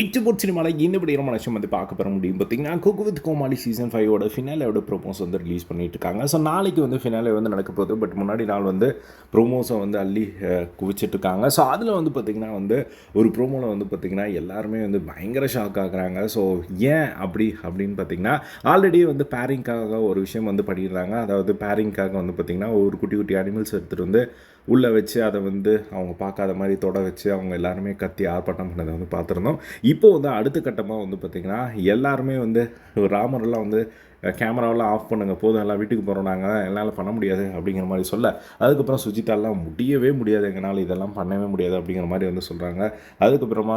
இச்சபோட் சினிமாவில் இந்த படி ரொம்ப வந்து பார்க்க பெற முடியும் பார்த்தீங்கன்னா குக் வித் கோமாளி சீசன் ஃபைவோட ஃபினாலையோட ப்ரோமோஸ் வந்து ரிலீஸ் பண்ணிட்டு இருக்காங்க. ஸோ நாளைக்கு வந்து ஃபினாலே வந்து நடக்க போகுது. பட் முன்னாடி நாள் வந்து ப்ரோமோஸை வந்து அள்ளி குவிச்சிட்டு இருக்காங்க. ஸோ அதில் வந்து பார்த்திங்கன்னா வந்து ஒரு ப்ரோமோவில் வந்து பார்த்திங்கன்னா எல்லாருமே வந்து பயங்கர ஷாக் ஆகுறாங்க. ஸோ ஏன் அப்படி அப்படின்னு பார்த்தீங்கன்னா ஆல்ரெடி வந்து பேரிங்காக ஒரு விஷயம் வந்து பண்ணியிருந்தாங்க அதாவது பேரிங்காக வந்து பார்த்திங்கன்னா ஒரு குட்டி குட்டி அனிமல்ஸ் எடுத்துகிட்டு வந்து உள்ளே வச்சு அதை வந்து அவங்க பார்க்காத மாதிரி தொட வச்சு அவங்க எல்லாருமே கத்தி ஆர்ப்பாட்டம் பண்ணதை வந்து பார்த்துருந்தோம். இப்போ வந்து அடுத்த கட்டமாக வந்து பார்த்திங்கன்னா எல்லாருமே வந்து ராமரெல்லாம் வந்து கேமராவெல்லாம் ஆஃப் பண்ணுங்கள் போதும் எல்லாம் வீட்டுக்கு போகிறோம் நாங்கள் என்னால் பண்ண முடியாது அப்படிங்கிற மாதிரி சொல்ல அதுக்கப்புறம் சுஜிதாலாம் முடியவே முடியாது எங்களால் இதெல்லாம் பண்ணவே முடியாது அப்படிங்கிற மாதிரி வந்து சொல்கிறாங்க அதுக்கப்புறமா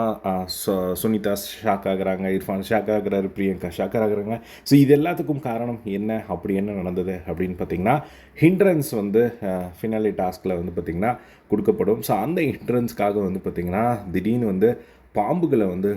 சு- சுனிதா ஷாக் ஆகுறாங்க இர்ஃபான் ஷாக் ஆகுறாரு பிரியங்கா ஷாக் ஆகுறாங்க. ஸோ இது எல்லாத்துக்கும் காரணம் என்ன அப்படி என்ன நடந்தது அப்படின்னு பார்த்தீங்கன்னா ஹிண்ட்ரன்ஸ் வந்து ஃபினாலி டாஸ்கில் வந்து பார்த்திங்கன்னா கொடுக்கப்படும். ஸோ அந்த ஹிண்ட்ரன்ஸ்க்காக வந்து பார்த்திங்கன்னா திடீர்னு வந்து பாம்புகளை வந்து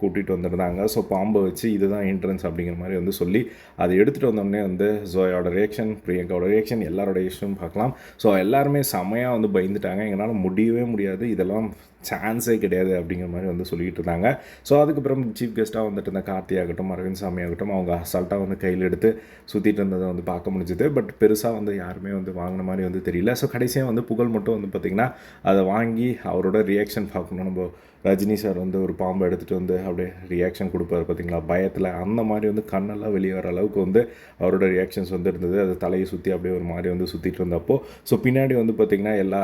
கூட்டிகிட்டு வந்திருந்தாங்க ஸோ பாம்பை வச்சு இதுதான் என்ட்ரன்ஸ் அப்படிங்கிற மாதிரி வந்து சொல்லி அதை எடுத்துகிட்டு வந்தோடனே வந்து ஜோயோட ரியாக்ஷன் பிரியங்காவோட ரியாக்ஷன் எல்லாரோட ரியாக்ஷனும் பார்க்கலாம். ஸோ எல்லாருமே செமையாக வந்து பயந்துட்டாங்க. எங்களால் முடியவே முடியாது. இதெல்லாம் சான்ஸே கிடையாது அப்படிங்கிற மாதிரி வந்து சொல்லிகிட்டு இருந்தாங்க. ஸோ அதுக்கப்புறம் சீஃப் கெஸ்ட்டாக வந்துட்டு இருந்த கார்த்தி ஆகட்டும் அரவிந்த் சாமி ஆகட்டும் அவங்க அசால்ட்டாக வந்து கையில் எடுத்து சுற்றிட்டு இருந்ததை வந்து பார்க்க முடிஞ்சுது. பட் பெருசாக வந்து யாருமே வந்து வாங்கின மாதிரி வந்து தெரியல. ஸோ கடைசியாக வந்து புகழ் மட்டும் வந்து பார்த்திங்கன்னா அதை வாங்கி அவரோட ரியாக்ஷன் பார்க்கணும். நம்ம ரஜினி சார் வந்து ஒரு பாம்பை எடுத்துகிட்டு வந்து அப்படியே ரியாக்ஷன் கொடுப்பாரு பார்த்தீங்களா பயத்தில் அந்த மாதிரி வந்து கண்ணெல்லாம் வெளியே வர அளவுக்கு வந்து அவரோட ரியாக்ஷன்ஸ் வந்து இருந்தது. அது தலையை சுற்றி அப்படியே ஒரு மாதிரி வந்து சுற்றிட்டு இருந்தப்போ ஸோ பின்னாடி வந்து பார்த்திங்கன்னா எல்லா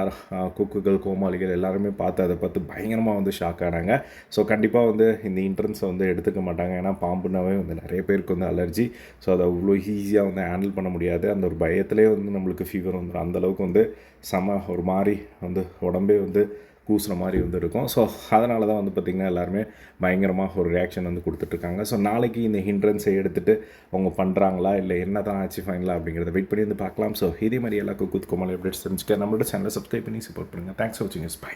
குக்குகள் கோமாளிகள் எல்லாருமே பார்த்து அதை பார்த்து பயங்கரமாக வந்து ஷாக் ஆனாங்க. ஸோ கண்டிப்பாக வந்து இந்த இன்ட்ரன்ஸை வந்து எடுத்துக்க மாட்டாங்க. ஏன்னா பாம்புனாவே வந்து நிறைய பேருக்கு வந்து அலர்ஜி ஸோ அதை அவ்வளோ ஈஸியாக வந்து ஹேண்டில் பண்ண முடியாது. அந்த ஒரு பயத்துலேயே வந்து நம்மளுக்கு ஃபீவர் வந்துடும் அந்தளவுக்கு வந்து செம ஒரு மாதிரி வந்து உடம்பே வந்து கூசுகிற மாதிரி வந்து இருக்கும். ஸோ அதனால தான் வந்து பார்த்திங்கன்னா எல்லாருமே பயங்கரமாக ஒரு ரியாக்ஷன் வந்து கொடுத்துட்ருக்காங்க ஸோ நாளைக்கு இந்த ஹிண்ட்ரன்ஸை எடுத்துகிட்டு அவங்க பண்ணுறாங்களா இல்லை என்ன தான் ஆச்சு ஃபைனலாக அப்படிங்கிறத வெயிட் பண்ணி வந்து பார்க்கலாம். ஸோ இதே மாதிரி எல்லா குத் அப்டேட்ஸ் தெரிஞ்சுக்க நம்மளோட சேனலை சப்ஸ்கிரைப் பண்ணி சப்போர்ட் பண்ணுங்கள் தேங்க்ஸ் ஃபார் வாட்சிங் இஸ் பை